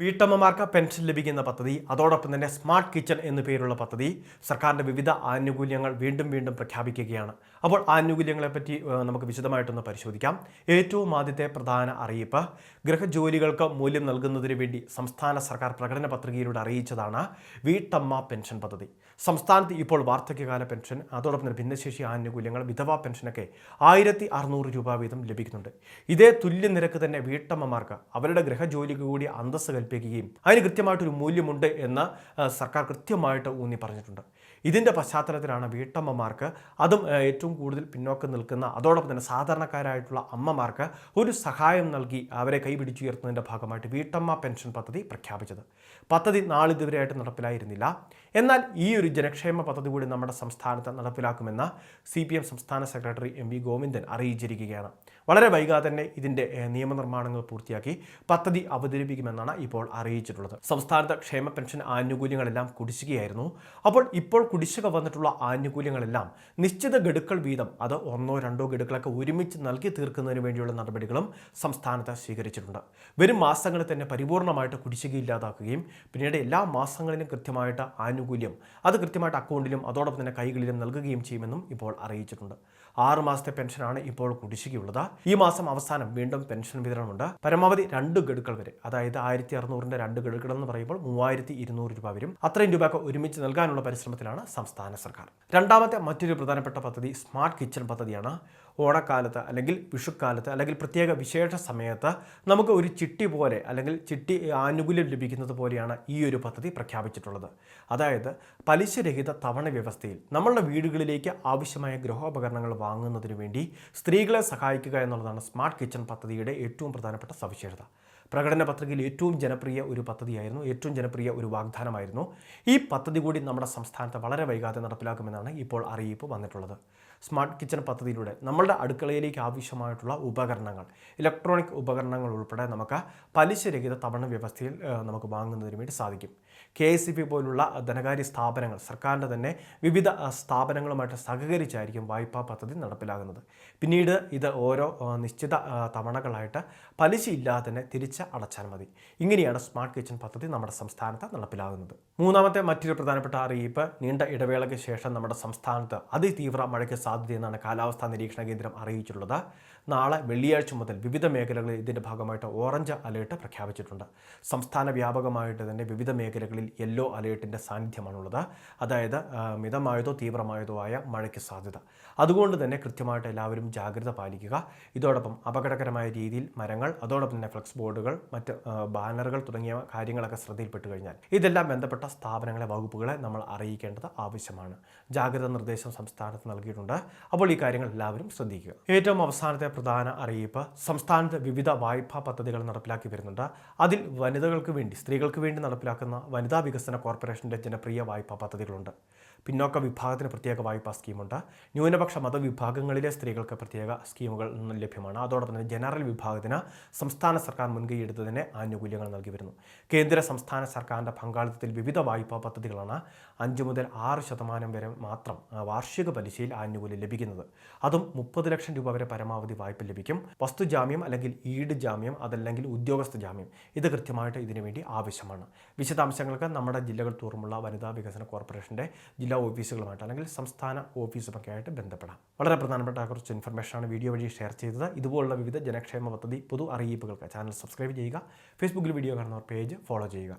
വീട്ടമ്മമാർക്ക് pension ലഭിക്കുന്ന പദ്ധതി അതോടൊപ്പം തന്നെ സ്മാർട്ട് കിച്ചൺ എന്നു പേരുള്ള പദ്ധതി സർക്കാരിന്റെ വിവിധ ആനുകൂല്യങ്ങൾ വീണ്ടും വീണ്ടും പ്രഖ്യാപിക്കുകയാണ്. അപ്പോൾ ആനുകൂല്യങ്ങളെപ്പറ്റി നമുക്ക് വിശദമായിട്ടൊന്ന് പരിശോധിക്കാം. ഏറ്റവും ആദ്യത്തെ പ്രധാന അറിയിപ്പ് ഗൃഹജോലികൾക്ക് മൂല്യം നൽകുന്നതിന് വേണ്ടി സംസ്ഥാന സർക്കാർ പ്രകടന പത്രികയിലൂടെ അറിയിച്ചതാണ് വീട്ടമ്മ പെൻഷൻ പദ്ധതി. സംസ്ഥാനത്ത് ഇപ്പോൾ വാർദ്ധക്യകാല പെൻഷൻ അതോടൊപ്പം തന്നെ ഭിന്നശേഷി ആനുകൂല്യങ്ങൾ വിധവാ പെൻഷനൊക്കെ ആയിരത്തി അറുന്നൂറ് രൂപ വീതം ലഭിക്കുന്നുണ്ട്. ഇതേ തുല്യ നിരക്ക് തന്നെ വീട്ടമ്മമാർക്ക് അവരുടെ ഗൃഹജോലിക്ക് കൂടി അന്തസ്സ് കൽപ്പിക്കുകയും അതിന് കൃത്യമായിട്ടൊരു മൂല്യമുണ്ട് എന്ന് സർക്കാർ കൃത്യമായിട്ട് ഊന്നി പറഞ്ഞിട്ടുണ്ട്. ഇതിന്റെ പശ്ചാത്തലത്തിലാണ് വീട്ടമ്മമാർക്ക് അതും ഏറ്റവും കൂടുതൽ പിന്നോക്കം നിൽക്കുന്ന അതോടൊപ്പം തന്നെ സാധാരണക്കാരായിട്ടുള്ള അമ്മമാർക്ക് ഒരു സഹായം നൽകി അവരെ കൈപിടിച്ചുയർത്തുന്നതിന്റെ ഭാഗമായിട്ട് വീട്ടമ്മ പെൻഷൻ പദ്ധതി പ്രഖ്യാപിച്ചത്. പദ്ധതി നാളിതുവരെയായിട്ട് നടപ്പിലായിരുന്നില്ല. എന്നാൽ ഈ ഒരു ജനക്ഷേമ പദ്ധതി കൂടി നമ്മുടെ സംസ്ഥാനത്ത് നടപ്പിലാക്കുമെന്ന് സി പി എം സംസ്ഥാന സെക്രട്ടറി എം വി ഗോവിന്ദൻ അറിയിച്ചിരിക്കുകയാണ്. വളരെ വൈകാതെ തന്നെ ഇതിന്റെ നിയമനിർമ്മാണങ്ങൾ പൂർത്തിയാക്കി പദ്ധതി അവതരിപ്പിക്കുമെന്നാണ് ഇപ്പോൾ അറിയിച്ചിട്ടുള്ളത്. സംസ്ഥാനത്ത് ക്ഷേമ പെൻഷൻ ആനുകൂല്യങ്ങളെല്ലാം കുടിശ്ശികയായിരുന്നു. അപ്പോൾ ഇപ്പോൾ കുടിശ്ശിക വന്നിട്ടുള്ള ആനുകൂല്യങ്ങളെല്ലാം നിശ്ചിത ഗഡുക്കൾ വീതം അത് ഒന്നോ രണ്ടോ ഗഡുക്കളൊക്കെ ഒരുമിച്ച് നൽകി തീർക്കുന്നതിന് വേണ്ടിയുള്ള നടപടികളും സംസ്ഥാനത്ത് സ്വീകരിച്ചിട്ടുണ്ട്. വരും മാസങ്ങളിൽ തന്നെ പരിപൂർണമായിട്ട് കുടിശ്ശിക ഇല്ലാതാക്കുകയും പിന്നീട് എല്ലാ മാസങ്ങളിലും കൃത്യമായിട്ട് ആനുകൂല്യം അത് കൃത്യമായിട്ട് അക്കൗണ്ടിലും അതോടൊപ്പം തന്നെ കൈകളിലും നൽകുകയും ചെയ്യുമെന്നും ഇപ്പോൾ അറിയിച്ചിട്ടുണ്ട്. ആറ് മാസത്തെ പെൻഷനാണ് ഇപ്പോൾ കുടിശ്ശികയുള്ളത്. ഈ മാസം അവസാനം വീണ്ടും പെൻഷൻ വിതരണമുണ്ട്. പരമാവധി രണ്ട് ഗഡുക്കൾ വരെ അതായത് ആയിരത്തി അറുന്നൂറിന്റെ രണ്ട് ഗഡുക്കൾ എന്ന് പറയുമ്പോൾ മൂവായിരത്തി ഇരുന്നൂറ് രൂപ വരും. അത്രയും രൂപയൊക്കെ ഒരുമിച്ച് നൽകാനുള്ള പരിശ്രമത്തിലാണ് സംസ്ഥാന സർക്കാർ. രണ്ടാമത്തെ മറ്റൊരു പ്രധാനപ്പെട്ട പദ്ധതി സ്മാർട്ട് കിച്ചൺ പദ്ധതിയാണ്. ഓണക്കാലത്ത് അല്ലെങ്കിൽ വിഷുക്കാലത്ത് അല്ലെങ്കിൽ പ്രത്യേക വിശേഷ സമയത്ത് നമുക്ക് ഒരു ചിട്ടി പോലെ അല്ലെങ്കിൽ ചിട്ടി ആനുകൂല്യം ലഭിക്കുന്നത് പോലെയാണ് ഈ ഒരു പദ്ധതി പ്രഖ്യാപിച്ചിട്ടുള്ളത്. അതായത് പലിശരഹിത തവണ വ്യവസ്ഥയിൽ നമ്മളുടെ വീടുകളിലേക്ക് ആവശ്യമായ ഗൃഹോപകരണങ്ങൾ വാങ്ങുന്നതിന് വേണ്ടി സ്ത്രീകളെ സഹായിക്കുക എന്നുള്ളതാണ് സ്മാർട്ട് കിച്ചൺ പദ്ധതിയുടെ ഏറ്റവും പ്രധാനപ്പെട്ട സവിശേഷത. പ്രകടന പത്രികയിൽ ഏറ്റവും ജനപ്രിയ ഒരു പദ്ധതിയായിരുന്നു ഏറ്റവും ജനപ്രിയ ഒരു വാഗ്ദാനമായിരുന്നു. ഈ പദ്ധതി കൂടി നമ്മുടെ സംസ്ഥാനത്ത് വളരെ വൈകാതെ നടപ്പിലാക്കുമെന്നാണ് ഇപ്പോൾ അറിയിപ്പ് വന്നിട്ടുള്ളത്. സ്മാർട്ട് കിച്ചൺ പദ്ധതിയിലൂടെ നമ്മളുടെ അടുക്കളയിലേക്ക് ആവശ്യമായിട്ടുള്ള ഉപകരണങ്ങൾ ഇലക്ട്രോണിക് ഉപകരണങ്ങൾ ഉൾപ്പെടെ നമുക്ക് പലിശരഹിത തവണ വ്യവസ്ഥയിൽ നമുക്ക് വാങ്ങുന്നതിന് വേണ്ടി സാധിക്കും. കെ എസ് സി പോലുള്ള ധനകാര്യ സ്ഥാപനങ്ങൾ സർക്കാരിന്റെ തന്നെ വിവിധ സ്ഥാപനങ്ങളുമായിട്ട് സഹകരിച്ചായിരിക്കും വായ്പാ പദ്ധതി നടപ്പിലാകുന്നത്. പിന്നീട് ഇത് ഓരോ നിശ്ചിത തവണകളായിട്ട് പലിശ ഇല്ലാതെ തന്നെ തിരിച്ച് അടച്ചാൽ മതി. ഇങ്ങനെയാണ് സ്മാർട്ട് കിച്ചൺ പദ്ധതി നമ്മുടെ സംസ്ഥാനത്ത് നടപ്പിലാകുന്നത്. മൂന്നാമത്തെ മറ്റൊരു പ്രധാനപ്പെട്ട അറിയിപ്പ് നീണ്ട ഇടവേളയ്ക്ക് ശേഷം നമ്മുടെ സംസ്ഥാനത്ത് അതിതീവ്ര മഴയ്ക്ക് സാധ്യതയെന്നാണ് കാലാവസ്ഥാ നിരീക്ഷണ കേന്ദ്രം അറിയിച്ചിട്ടുള്ളത്. നാളെ വെള്ളിയാഴ്ച മുതൽ വിവിധ മേഖലകളിൽ ഇതിന്റെ ഭാഗമായിട്ട് ഓറഞ്ച് അലേർട്ട് പ്രഖ്യാപിച്ചിട്ടുണ്ട്. സംസ്ഥാന വ്യാപകമായിട്ട് തന്നെ വിവിധ മേഖലകളിൽ യെല്ലോ അലേർട്ടിന്റെ സാന്നിധ്യമാണുള്ളത്. അതായത് മിതമായതോ തീവ്രമായതോ ആയ മഴയ്ക്ക് സാധ്യത. അതുകൊണ്ട് തന്നെ കൃത്യമായിട്ട് എല്ലാവരും ജാഗ്രത പാലിക്കുക. ഇതോടൊപ്പം അപകടകരമായ രീതിയിൽ മരങ്ങൾ അതോടൊപ്പം തന്നെ ഫ്ലെക്സ് ബോർഡുകൾ മറ്റ് ബാനറുകൾ തുടങ്ങിയ കാര്യങ്ങളൊക്കെ ശ്രദ്ധയിൽപ്പെട്ട് കഴിഞ്ഞാൽ ഇതെല്ലാം ബന്ധപ്പെട്ട സ്ഥാപനങ്ങളെ വകുപ്പുകളെ നമ്മൾ അറിയിക്കേണ്ടത് ആവശ്യമാണ്. ജാഗ്രതാ നിർദ്ദേശം സംസ്ഥാനത്ത് നൽകിയിട്ടുണ്ട്. അപ്പോൾ ഈ കാര്യങ്ങൾ എല്ലാവരും ശ്രദ്ധിക്കുക. ഏറ്റവും അവസാനത്തെ പ്രധാന അറിയിപ്പ് സംസ്ഥാനത്ത് വിവിധ വായ്പാ പദ്ധതികൾ നടപ്പിലാക്കി വരുന്നുണ്ട്. അതിൽ വനിതകൾക്ക് വേണ്ടി സ്ത്രീകൾക്ക് വേണ്ടി നടപ്പിലാക്കുന്ന വനിതാ വികസന കോർപ്പറേഷന്റെ ജനപ്രിയ വായ്പാ പദ്ധതികളുണ്ട്. പിന്നോക്ക വിഭാഗത്തിന് പ്രത്യേക വായ്പാ സ്കീമുണ്ട്. ന്യൂനപക്ഷ മതവിഭാഗങ്ങളിലെ സ്ത്രീകൾക്ക് പ്രത്യേക സ്കീമുകൾ ലഭ്യമാണ്. അതോടൊപ്പം തന്നെ ജനറൽ വിഭാഗത്തിന് സംസ്ഥാന സർക്കാർ മുൻകൈ എടുത്തതിന് ആനുകൂല്യങ്ങൾ നൽകി വരുന്നു. കേന്ദ്ര സംസ്ഥാന സർക്കാരിന്റെ പങ്കാളിത്തത്തിൽ വിവിധ വായ്പാ പദ്ധതികളാണ് അഞ്ച് മുതൽ ആറ് ശതമാനം വരെ മാത്രം വാർഷിക പലിശയിൽ ആനുകൂല്യം ലഭിക്കുന്നത്. അതും മുപ്പത് ലക്ഷം രൂപ വരെ പരമാവധി വായ്പ ലഭിക്കും. വസ്തു ജാമ്യം അല്ലെങ്കിൽ ഈട് ജാമ്യം അതല്ലെങ്കിൽ ഉദ്യോഗസ്ഥ ജാമ്യം ഇത് കൃത്യമായിട്ട് ഇതിനുവേണ്ടി ആവശ്യമാണ്. വിശദാംശങ്ങൾക്ക് നമ്മുടെ ജില്ലകൾ തോറുമുള്ള വനിതാ വികസന കോർപ്പറേഷന്റെ ജില്ലാ ഓഫീസുകളുമായിട്ട് അല്ലെങ്കിൽ സംസ്ഥാന ഓഫീസുമൊക്കെ ആയിട്ട് ബന്ധപ്പെടാം. വളരെ പ്രധാനപ്പെട്ട കുറച്ച് ഇൻഫർമേഷനാണ് വീഡിയോ വഴി ഷെയർ ചെയ്തത്. ഇതുപോലുള്ള വിവിധ ജനക്ഷേമ പദ്ധതി പൊതു അറിയിപ്പുകൾക്ക് ചാനൽ സബ്സ്ക്രൈബ് ചെയ്യുക. ഫേസ്ബുക്കിൽ വീഡിയോ കാണുന്നവർ പേജ് ഫോളോ ചെയ്യുക.